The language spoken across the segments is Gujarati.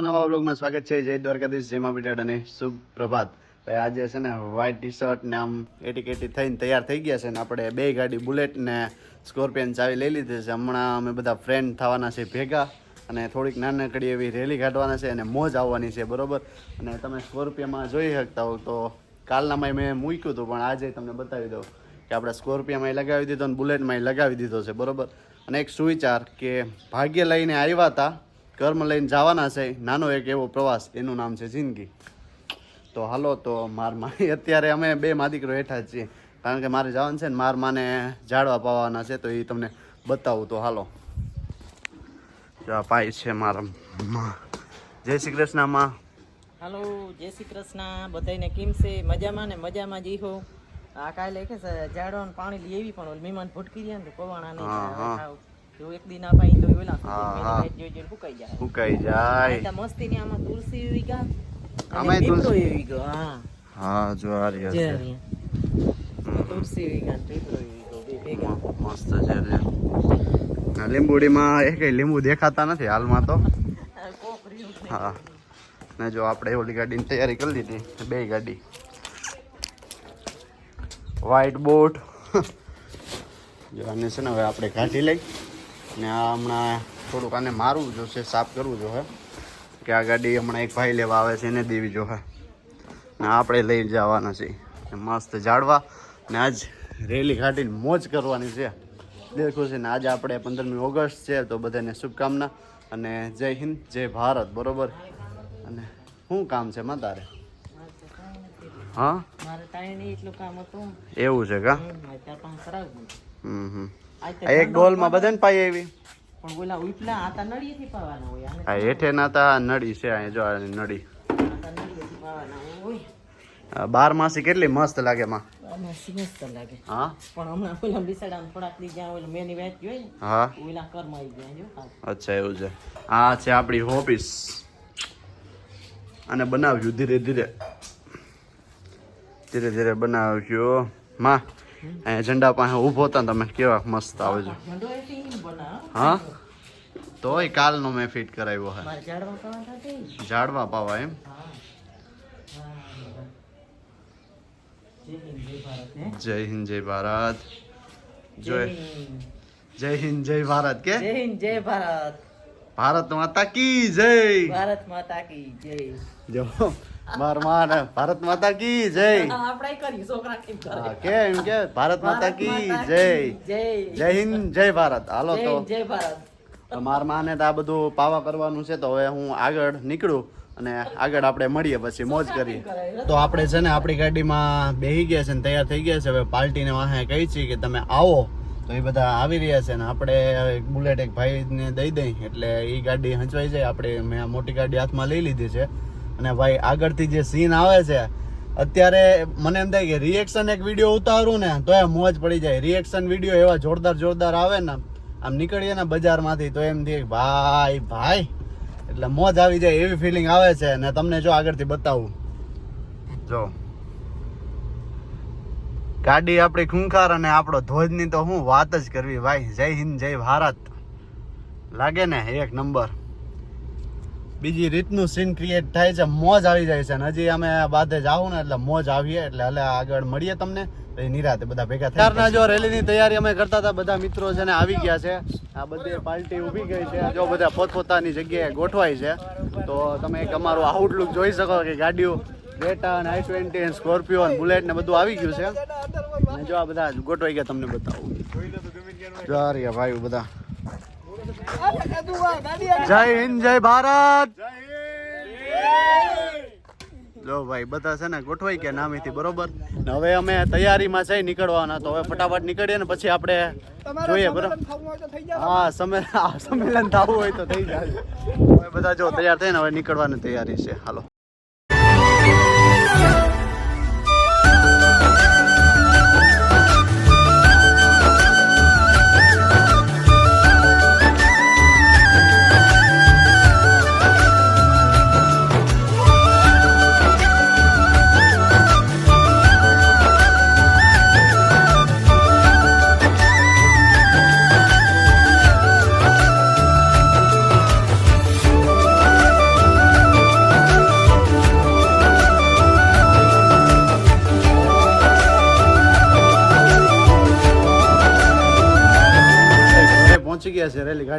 નવા બ્લોગમાં સ્વાગત છે. જય દ્વારકાધીશ, જય મા અને શુભ પ્રભાત ભાઈ, આજે છે ને વ્હાઇટ ટી શર્ટ ને આમ એટી કેટી થઈને તૈયાર થઈ ગયા છે ને આપણે બે ગાડી બુલેટ ને સ્કોર્પિયન ચાવી લઈ લીધી છે. હમણાં અમે બધા ફ્રેન્ડ થવાના છે ભેગા અને થોડીક નાનકડી એવી રેલી કાઢવાના છે અને મોજ આવવાની છે, બરોબર? અને તમે સ્કોર્પિયોમાં જોઈ શકતા હો તો કાલનામાં મેં મૂક્યું હતું, પણ આજે તમને બતાવી દઉં કે આપણે સ્કોર્પિયોમાં લગાવી દીધો અને બુલેટમાં લગાવી દીધો છે, બરોબર? અને એક સુવિચાર કે ભાગ્ય લઈને આવ્યા હતા કર્મ લઈને જવાના છે. નાનો એક એવો પ્રવાસ એનું નામ છે જિંદગી. તો હાલો તો માર માની અત્યારે અમે બે માદીકરો હેઠા જ છીએ. કારણ કે મારે જવાનું છે ને માર માને ઝાડવા પાવાના છે તો એ તમને બતાવું. તો હાલો. આ પાય છે મારા માં. જય શ્રી કૃષ્ણમાં. હાલો જય શ્રી કૃષ્ણ. બધાને કેમ છે? મજામાં ને? મજામાં જી હો આ કાલે કે છે ઝાડવાનું પાણી લઈ આવી પણ મહેમાન ભટકી ગયા ને પવાણા નહીં. જો એક દી ના પાઈ તો ઓલા હા, હા. વાઈટ જોઈ જોઈને ફૂંકાઈ જાય. ફૂંકાઈ જાય. મસ્તી ની આમાં તુલસી એવી ગા. તુલસી. એવી હા. હા જો આ રહ્યા છે તુલસી એવી ગા મસ્ત છે લે આ લીંબુડીમાં લીંબુ દેખાતા નથી હાલમાં તો. હા. ને જો આપણે ઓલી ગાડીની તૈયારી કરી લીધી બે ગાડી. વ્હાઈટ બોટ જો આને છે ને હવે આપણે કાઢી લઈ. ને આ હમણાં થોડુંક આને મારવું જોશે સાફ કરવું જોશે કે આ ગાડી હમણાં એક ભાઈ લેવા આવે છે એને દેવી જોશે ને આપણે લઈ જવાના છે મસ્ત જાળવા ને આજ રેલી ઘાટીને મોજ કરવાની છે. દેખું છે ને આજે આપણે પંદરમી ઓગસ્ટ છે તો બધાને શુભકામના. અને જય હિન્દ જય ભારત બરોબર? અને શું કામ છે માં તારે? હા? એવું છે કા? હમ, હમ. એક ગોલમાં બધાને પાઈ આવી. પણ ઓલા ઉપલા આતા નળીએથી પાવાના હોય. આ હેઠે ના નળી છે અહીંયા જો આ નળી. બાર માસી કેટલી મસ્ત લાગે માં આમાં સિંહસ્ત લાગે. હા? પણ હમણાં ઓલા બિસાડાને થોડાક દી જ્યાં ઓલું મેની વેચ જોઈ ને હા. ઓલા કરમાઈ ગયા જો અચ્છા એવું છે. આ છે આપણી હોબીસ. અને બનાવ્યું ધીરે ધીરે. ધીરે ધીરે બનાવ્યું. માં અહીંયા ઝંડા પાસે ઊભો હતા ને તમે કેવા મસ્ત આવે છે. ઝંડો એથી ઈમ બનાવ. હા? તોય કાલનો મેં ફિટ કરાવ્યો હે. મારે ઝાડવા પાવા થતી ઝાડવા પાવા એમ? હા હા જય હિન્દ જય ભારત હે જય હિન્દ જય ભારત. જય. જય હિન્દ. જય હિન્દ જય ભારત કે? જય હિન્દ જય ભારત. ભારત માતા કી જય. ભારત માતા કી જય. જો માર માર ભારત માતા કી જય. આપણે કરી છોકરા કેમ કરે. કેમ કે ભારત માતા કી જય. જય. હિન્દ જય ભારત. હાલો તો. જય ભારત. માર માને તો આ બધું પાવા કરવાનું છે તો હવે હું આગળ નીકળું અને આગળ આપણે મળીએ પછી મોજ કરીએ. તો આપણે છે ને આપણી ગાડીમાં બેહી ગયા છે ને તૈયાર થઈ ગયા છે હવે પાર્ટીને વાહે કહી છીએ કે તમે આવો. તો એ બધા આવી રહ્યા છે ને આપણે બુલેટ એક ભાઈને દઈ દઈ એટલે એ ગાડી હંચવાઈ જાય. આપણે મેં આ મોટી ગાડી હાથમાં લઈ લીધી છે. અને ભાઈ, આગળથી જે સીન આવે છે, અત્યારે મને એમ થાય કે રિએક્શન એક વીડિયો ઉતારું ને તો એ મોજ પડી જાય. રિએક્શન વીડિયો એવા જોરદાર જોરદાર આવે ને, આમ નીકળીએ ને બજારમાંથી, તો એમ થાય ભાઈ ભાઈ, એટલે મોજ આવી જાય એવી ફિલિંગ આવે છે. ને તમને જો આગળથી બતાવું. જો. ગાડી આપણી ખૂંખાર અને આપણો ધ્વજની તો હું વાત જ કરવી ભાઈ. જય હિન્દ જય ભારત. લાગે ને એક નંબર. બીજી રીતનું સીન ક્રિએટ થાય છે મોજ આવી જાય છે અને હજી અમે બાધે જાવું ને એટલે મોજ આવીએ એટલે હલે આગળ મળીએ તમને. નિરાતે બધા ભેગા થાય જો રેલીની તૈયારી અમે કરતા હતા બધા મિત્રો છે ને આવી ગયા છે. આ બધી પાર્ટી ઊભી ગઈ છે. જો બધા પોતપોતાની જગ્યાએ ગોઠવાય છે. તો તમે એક અમારું આઉટલુક જોઈ શકો કે ગાડીઓ બેટા આઈ ટ્વેન્ટી અને સ્કોર્પિયો અને બુલેટ ને બધું આવી ગયું છે. અને જો આ બધા ગોઠવાઈ ગયા તમને બતાવું. જો ભાઈ બધા. જય હિન્દ, જય ભારત. જો ભાઈ, બધા છે ને ગોઠવાઈ ગયા નામેથી, બરોબર? હવે અમે તૈયારીમાં છે, નીકળવાના. તો હવે ફટાફટ નીકળીએ ને પછી આપણે જોઈએ બરોબર હા સંમેલન થવું હોય તો થઈ જાય. બધા જો તૈયાર થઈને હવે નીકળવાની તૈયારી છે. હાલો.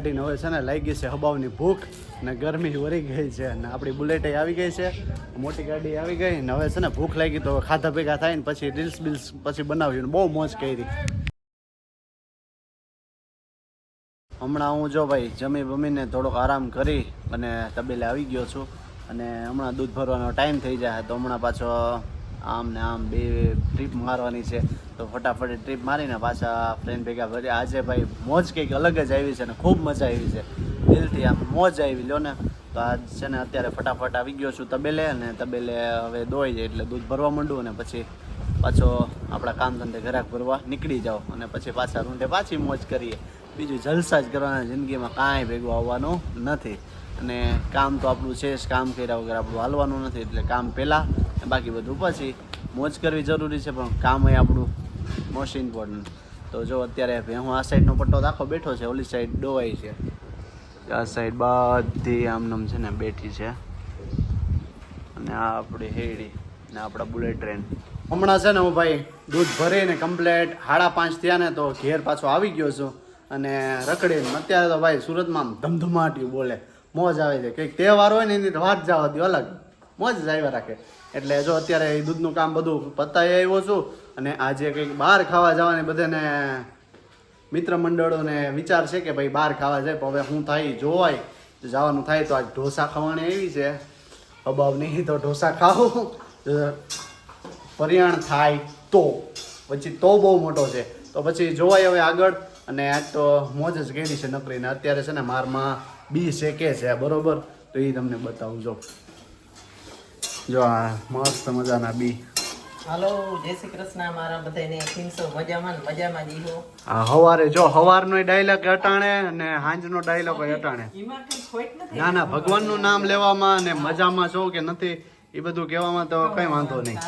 છે હવે છે ને લાગી છે હબાવની ભૂખ ને ગરમી વરી ગઈ છે અને આપણી બુલેટે આવી ગઈ છે. મોટી ગાડી આવી ગઈ ને હવે છે ને ભૂખ લાગી તો ખાધા ભેગા થાય ને પછી રીલ્સ બિલ્સ પછી બનાવ્યું ને બહુ મોજ કરી. હમણાં હું જો ભાઈ જમી બમીને થોડોક આરામ કરી અને તબેલે આવી ગયો છું. અને હમણાં દૂધ ભરવાનો ટાઈમ થઈ જાય તો હમણાં પાછો આમ ને આમ બે ટ્રીપ મારવાની છે. તો ફટાફટ ટ્રીપ મારીને પાછા ફ્રેન્ડ ભેગા ભરી આજે ભાઈ મોજ કંઈક અલગ જ આવી છે અને ખૂબ મજા આવી છે. દિલથી આમ મોજ આવી લો ને. તો આજ છે ને અત્યારે ફટાફટ આવી ગયો છું તબેલે અને તબેલે હવે દોઈ જાય એટલે દૂધ ભરવા માંડું અને પછી પાછો આપણા કામ ધંધે ઘરાક ભરવા નીકળી જાઓ અને પછી પાછા રૂંઢે પાછી મોજ કરીએ. બીજું જલસા જ કરવાના જિંદગીમાં કાંઈ ભેગું આવવાનું નથી. અને કામ તો આપણું છે જ, કામ કર્યા વગર આપણું હાલવાનું નથી, એટલે કામ પહેલાં બાકી બધું પછી. મોજ કરવી જરૂરી છે, પણ કામ એ આપણું મોસ્ટ ઇમ્પોર્ટન્ટ તો જો અત્યારે હું આ સાઈડનો પટ્ટો આખો બેઠો છે, ઓલી સાઈડ ડોવાઈ છે. આ સાઈડ બધી આમનામ છે ને બેઠી છે. અને આ આપણી હેડી ને આપણા બુલેટ ટ્રેન હમણાં છે ને હું ભાઈ દૂધ ભરીને કમ્પ્લેટ સાડા પાંચ થયા ને તો ઘેર પાછો આવી ગયો છું. અને રખડીને અત્યારે તો ભાઈ સુરતમાં આમ ધમધમાટી બોલે. મોજ આવે છે કંઈક તહેવાર હોય ને એની વાત જવા દો અલગ. મોજ જ આવ્યા રાખે. એટલે જો અત્યારે એ દૂધનું કામ બધું પતાવી આવ્યો છું અને આજે કંઈક બહાર ખાવા જવાની બધાને મિત્ર મંડળોને વિચાર છે કે ભાઈ બહાર ખાવા જાય, પણ હવે હું થાય જોવાય. જવાનું થાય તો આજ ઢોસા ખાવાની એવી છે. અભાવ નહીં તો ઢોસા ખાવું પરિયાણ થાય તો. પછી તો બહુ મોટો છે. તો પછી જોવાય હવે આગળ. અને આજ તો મોજ જ કરી છે નકરીને. અત્યારે છે ને મારમાં બી શેકે છે બરોબર? તો એ તમને બતાવું જો જો આ મસ્ત મજાના બી. હાલો જય શ્રી કૃષ્ણ મારા બધાને કેમ મજામાં મજામાં જ ઈહો આ હવારે જો હવારનો ડાયલોગ અટાણે અને હાંજનો ડાયલોગ અટાણે. એમાં કઈ ખોટ નથી. ના ના ભગવાનનું નામ લેવામાં અને મજામાં છો કે નથી એ બધું કહેવામાં તો કઈ વાંધો નહીં.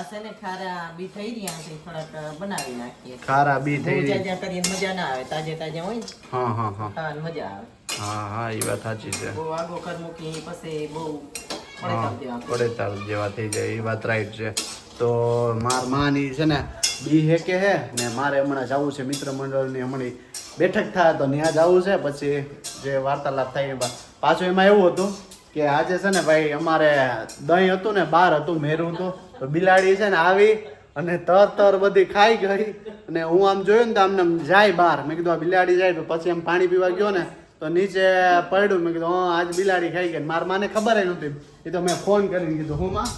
ખારા બી થઈ રહ્યા છે થોડાક બનાવી નાખીએ. ખારા બી થઈ રહ્યા. રહી મજા ના આવે તાજે તાજે હોય હા હા હા. મજા આવે. હા હા એ વાત સાચી છે. બહુ આગો કર મૂકી પછી બહુ જેવા થઈ જાય એ વાત રાઈટ છે. તો માર માની છે ને બી હે કે હે ને મારે હમણાં જવું છે મિત્ર મંડળની હમણાં બેઠક થાય તો ત્યાં જવું છે. પછી જે વાર્તાલાપ થાય એમાં. પાછું એમાં એવું હતું કે આજે છે ને ભાઈ અમારે દહીં હતું ને બાર હતું મેરું હતું. તો બિલાડી છે ને આવી અને તર તર બધી ખાઈ ગઈ અને હું આમ જોયું ને તો આમને આમ જાય બહાર. મેં કીધું આ બિલાડી જાય તો પછી આમ પાણી પીવા ગયો ને તો નીચે પડ્યું મેં કીધું હા આજ બિલાડી ખાઈ ગઈ. માર માને ખબર નહોતી. એ તો મેં ફોન કરીને કીધું હું માં?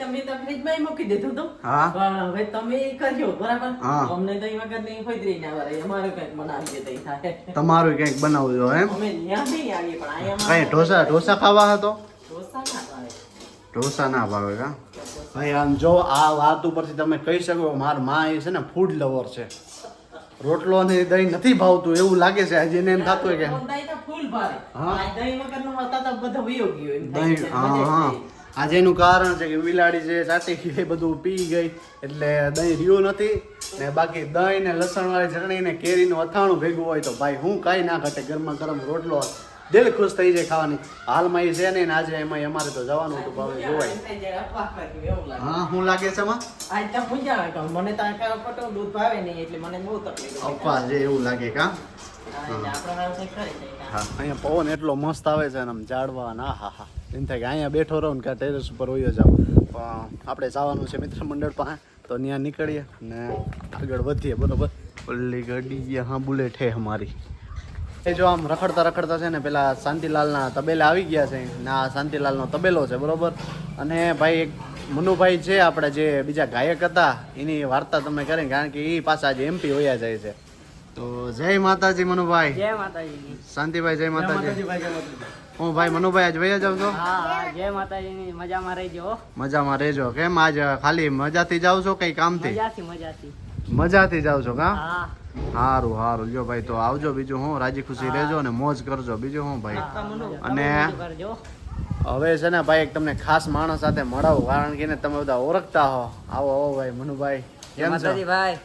તમે તો ફ્રીજમાં મૂકી દીધું હતું હા. હવે તમે કર્યો બરાબર? અમને તો એ વગરની હોઈદરી ના વરાય અમારે કંઈક બનાવી દે થાય. તમારું કંઈક બનાવવું એમ અમે ન્યા નહીં આવીએ પણ અહીંયા કઈ ઢોસા ઢોસા ખાવા હતો? ઢોસા ના ભાવે. ઢોસા ના ભાવે કા? ભાઈ આમ જો આ વાત ઉપરથી તમે કહી શકો મારમાં એ છે ને ફૂડ લવર છે. રોટલો અને દહીં નથી ભાવતું એવું લાગે છે. આજે એને એમ થતું હોય કે દહીં હા. હા. આજે એનું કારણ છે કે બિલાડી જે ચાટી ગઈ એ બધું પી ગઈ એટલે દહીં રહ્યું નથી. ને બાકી દહીં ને લસણ વાળી ચટણી ને કેરીનું અથાણું ભેગું હોય તો ભાઈ હું કાંઈ ના ઘટે. ગરમા ગરમ રોટલો દિલ ખુશ થઈ જાય ખાવાની. હાલમાં એ છે નહીં ને આજે એમાં અમારે તો જવાનું હતું ભાવે જોવાય. હા હું લાગે છે એમાં? આજ તો કહું. મને તો આ કાળો ખોટો દૂધ ભાવે નહીં એટલે મને બહુ તકલીફ પડે. અપા છે એવું લાગે કા? અહીંયા પવન એટલો મસ્ત આવે છે ને આમ ઝાડવા ના હા હા એમ થાય કે અહીંયા બેઠો રહો ને કાં ટેરેસ ઉપર હોયો જાવ પણ આપણે જવાનું છે મિત્ર મંડળ પાસે તો ત્યાં નીકળીએ ને આગળ વધીએ બરોબર? ઓલી ગાડી હા બુલેટ હે અમારી. એ જો આમ રખડતા રખડતા છે ને પેલા શાંતિલાલના તબેલા આવી ગયા છે ને આ શાંતિલાલનો તબેલો છે બરોબર? અને ભાઈ એક મનુભાઈ છે આપણા જે બીજા ગાયક હતા એની વાર્તા તમે કરી કારણ કે એ પાછા આજે એમપી હોયા જાય છે. તો જય માતાજી મનુભાઈ. જય માતાજી. શાંતિભાઈ જય માતાજી. હું ભાઈ મનુભાઈ આજ વયા જાવ છો? જય માતાજીની મજામાં રહેજો મજામાં રહેજો. કેમ આજ ખાલી મજાથી જાવ છો કઈ કામથી? મજાથી મજાથી. મજાથી જાવ છો કા? સારું સારું જો ભાઈ તો આવજો બીજું હું. રાજી ખુશી રહેજો ને મોજ કરજો. બીજું હું ભાઈ? અને હવે છે ને ભાઈ એક તમને ખાસ માણસ સાથે મળાવું કારણ કે તમે બધા ઓળખતા હો. આવો આવો ભાઈ મનુભાઈ. કેમ છો?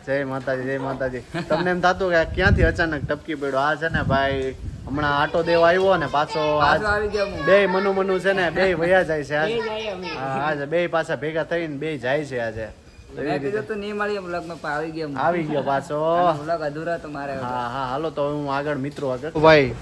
જય માતાજી જય માતાજી. તમને એમ થતું કે આ ક્યાંથી અચાનક ટપકી પડ્યો? આ છે ને ભાઈ હમણાં આટો દેવા આવ્યો ને પાછો. બે મનુ મનુ છે ને બે વયા જાય છે આજે બે પાછા ભેગા થઈને બે જાય છે આજે. મેં કીધું તો નહીં મળી બ્લોગમાં પણ આવી ગયો પાછો. બ્લોગ તો મારે હા હા હાલો તો હું આગળ મિત્રો આગળ. ભાઈ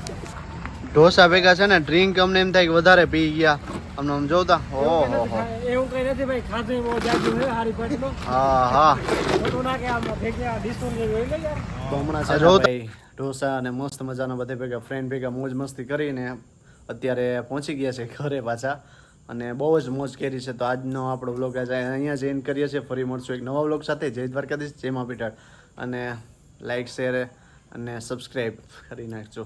ઢોસા ભેગા છે ને ડ્રિંક અમને એમ થાય કે વધારે પી ગયા. અમને આમ જોતા ઓહો. હો એવું કઈ નથી ભાઈ ખાધું એવો જાજુ હે હારી પેટનો હા હા. ખોટું ના કે આમ ભેગા ડિસ્કાઉન્ટ જેવું હોય ને તો હમણાં છે ભાઈ ઢોસા અને મસ્ત મજાના બધે ભેગા ફ્રેન્ડ ભેગા મોજ મસ્તી કરીને અત્યારે પહોંચી ગયા છે ઘરે પાછા. અને બહુ જ મોજ કરી છે. તો આજનો આપણો બ્લોગ આજે અહીંયા જ એન્ડ કરીએ છીએ. ફરી મળશું એક નવા બ્લોગ સાથે. જય દ્વારકાધીશ, જય મા પીટાળ અને લાઈક શેર અને સબસ્ક્રાઈબ કરી નાખજો.